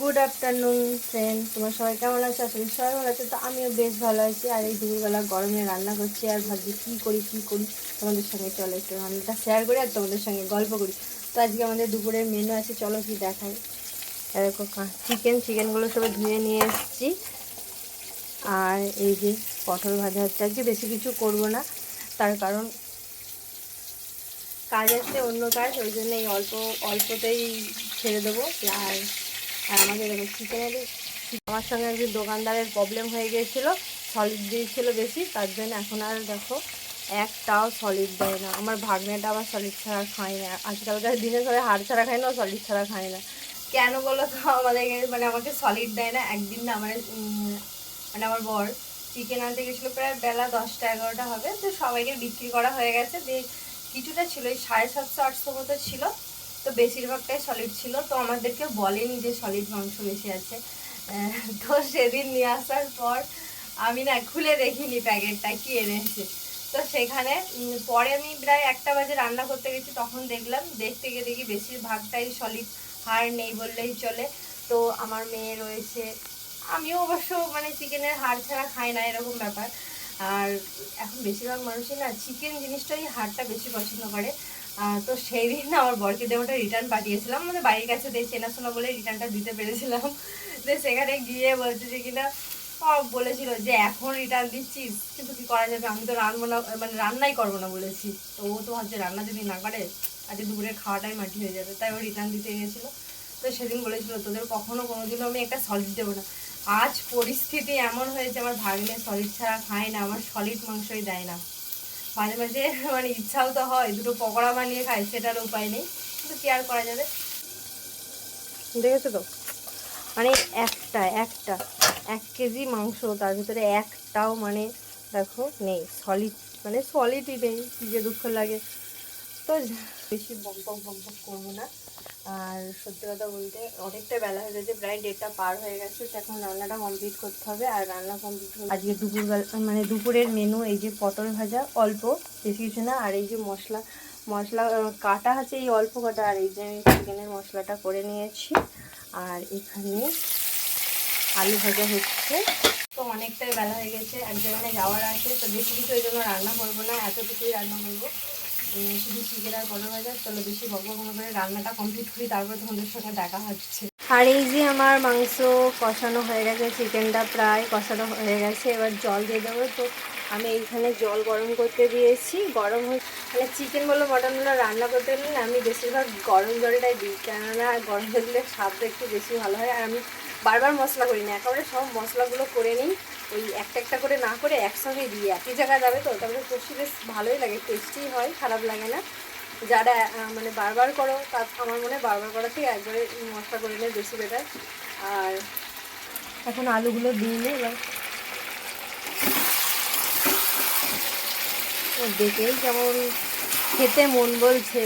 Good afternoon friend তোমার সবাই কেমন আছে? আসলে সবাই ভালো আছে। তো আমিও বেশ ভালো আছি। আর এই দুপুরবেলা গরমে রান্না করছি আর ভাবছি কী করি কী করি? তোমাদের সঙ্গে চলো একটু রান্নাটা শেয়ার করি আর তোমাদের সঙ্গে গল্প করি। তো আজকে আমাদের দুপুরের মেনু আছে, চলো কি দেখাই। এরকম চিকেন চিকেনগুলো সব ধুয়ে নিয়ে এসেছি। আর এই যে পটল ভাজা হচ্ছে। আজকে বেশি কিছু করব না। তার কারণ কাজ আছে, অন্য কাজ। ওই জন্য এই অল্প, অল্পতেই ছেড়ে দেবো। আর আর আমাদের দেখো চিকেনের আমার সঙ্গে একদিন দোকানদারের প্রবলেম হয়ে গিয়েছিল সলিড দিয়েছিলো বেশি তার জন্য এখন আর দেখো একটাও সলিড দেয় না। আমার ভাগ্নেটা আবার সলিড ছাড়া খায় না। আজকালকার দিনে সবাই হাড় ছাড়া খায় না সলিড ছাড়া খায় না। কেন বলো তো? আমাদের মানে আমাকে সলিড দেয় না। একদিন না মানে উম, মানে আমার বর চিকেন আনতে গেছিল প্রায় বেলা দশটা এগারোটা হবে। তো সবাইকে বিক্রি করা হয়ে গেছে। দিয়ে কিছুটা ছিল এই সাড়ে সাতশো আটশো মতো ছিল। তো বেশিরভাগটাই সলিড ছিল। তো আমাদেরকে বলেনি যে সলিড মাংস বেশি আছে। তো সেদিন নিয়ে আসার পর আমি না খুলে দেখিনি প্যাকেটটা, কি এনেছে। তো সেখানে পরে আমি প্রায় একটা বাজে রান্না করতে গেছি, তখন দেখলাম দেখতে গিয়ে দেখি বেশিরভাগটাই সলিড হাড় নেই বললেই চলে। তো আমার মেয়ে রয়েছে। আমিও অবশ্য মানে চিকেনের হাড় ছাড়া খাই না, এরকম ব্যাপার। আর এখন বেশিরভাগ মানুষই না চিকেন জিনিসটাই হাড়টা বেশি পছন্দ করে। তো সেই দিন আমার বরকে দিয়ে ওটা রিটার্ন পাঠিয়েছিলাম। আমাদের বাড়ির কাছে দিয়ে চেনাশোনা বলে রিটার্নটা দিতে পেরেছিলাম। যে সেখানে গিয়ে বলছে যে কিনা বলেছিল যে এখন রিটার্ন দিচ্ছিস, কিন্তু কি করা যাবে? আমি তো রান্না না মানে রান্নাই করব না বলেছি। তো ও তো ভাবছে রান্না যদি না করে, আজকে দুপুরের খাওয়াটাই মাটি হয়ে যাবে। তাই ও রিটার্ন দিতে গিয়েছিল। তো সেদিন বলেছিল, তোদের কখনো কোনোদিনও আমি একটা সলিড দেবো না। আজ পরিস্থিতি এমন হয়েছে, আমার ভাগ্নে সলিড ছাড়া খায় না, আমার সলিড মাংসই দেয় না। মাঝে মাঝে মানে ইচ্ছাও তো হয়, দুটো পকোড়া বানিয়ে খাই, সেটার উপায় নেই। কিন্তু কি আর করা যাবে? দেখেছ তো? মানে একটা একটা, এক কেজি মাংস, তার ভিতরে একটাও মানে দেখো নেই সলিড মানে সলিডই নেই, কী যে দুঃখ লাগে। তো বেশি বক বক বক বক করব না। আর সত্যি কথা বলতে অনেকটা বেলা হয়ে গেছে, প্রায় ডেটটা পার হয়ে গেছে, তো এখন রান্নাটা কমপ্লিট করতে হবে। আর রান্না কমপ্লিট আজকে দুপুরবেলা মানে দুপুরের মেনু এই যে পটল ভাজা অল্প, বেশি কিছু না। আর এই যে মশলা মশলা কাটা আছে এই অল্প কাটা, আর এই যে আমি চিকেনের মশলাটা করে নিয়েছি। আর এখানে আলু ভাজা হচ্ছে। তো অনেকটাই বেলা হয়ে গেছে এক জায়গায় যাওয়ার আছে, তো বেশি কিছু ওই জন্য রান্না করব না, এত এতটুকুই রান্না করব। শুধু চিকেন আর পনেরো হাজার চলো বেশি কোনো করে রান্নাটা কমপ্লিট করি, তারপর তোমাদের সঙ্গে দেখা হচ্ছে। আর এই যে আমার মাংস কষানো হয়ে গেছে, চিকেনটা প্রায় কষানো হয়ে গেছে, এবার জল দিয়ে দেবো। তো আমি এইখানে জল গরম করতে দিয়েছি, গরম হয়ে মানে চিকেন বলো, মটন বলো, রান্না করতে গেলে আমি বেশিরভাগ গরম জলটাই দিই, কেননা গরম জল দিলে স্বাদটা একটু বেশি ভালো হয়, আর আমি বারবার মশলা করি না, একেবারে সব মশলাগুলো করে নিই। ওই একটা একটা করে না করে একসঙ্গে দিয়ে একই জায়গায় যাবে তো, তারপরে কষি বেশ ভালোই লাগে টেস্টি হয়, খারাপ লাগে না। যারা মানে বারবার করো, তা আমার মনে বারবার করা থেকে একবারে মশলা করে নেয় বেশি বেটার আর এখন আলুগুলো দিয়ে নিই এবার। দেখেই কেমন খেতে মন বলছে।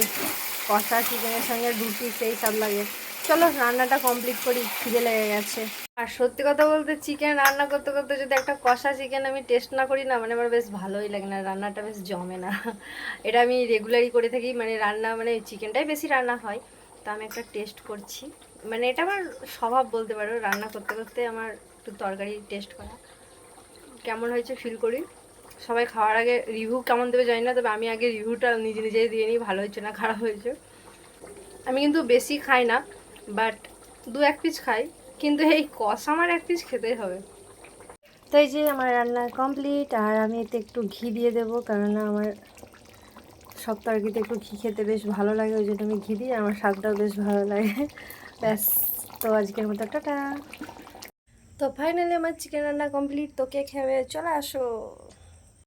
কষা চিকেনের সঙ্গে রুটি, সেই সব লাগে। চলো রান্নাটা কমপ্লিট করি, খিদে লেগে গেছে। আর সত্যি কথা বলতে চিকেন রান্না করতে করতে যদি একটা কষা চিকেন আমি টেস্ট না করি না মানে আমার বেশ ভালোই লাগে না, রান্নাটা বেশ জমে না। এটা আমি রেগুলারই করে থাকি মানে রান্না মানে চিকেনটাই বেশি রান্না হয়। তা আমি একটা টেস্ট করছি। মানে এটা আমার স্বভাব বলতে পারো, রান্না করতে করতে আমার একটু তরকারি টেস্ট করা। কেমন হয়েছে ফিল করি? সবাই খাওয়ার আগে রিভিউ কেমন দেবে জানি না, তবে আমি আগে রিভিউটা নিজে নিজেই দিয়ে নিই, ভালো হয়েছে না খারাপ হয়েছে। আমি কিন্তু বেশি খাই না বাট দু এক পিস খাই। কিন্তু এই কষা আমার এক পিস খেতেই হবে। তাই যে আমার রান্না কমপ্লিট আর আমি এতে একটু ঘি দিয়ে দেবো, কেননা আমার সব তরকারিতে একটু ঘি খেতে বেশ ভালো লাগে, ওই জন্য আমি ঘি দিই আমার স্বাদটাও বেশ ভালো লাগে। ব্যাস, তো আজকের মতো টাটা। তো ফাইনালি আমার চিকেন রান্না কমপ্লিট তোকে খাবে? চলে আসো।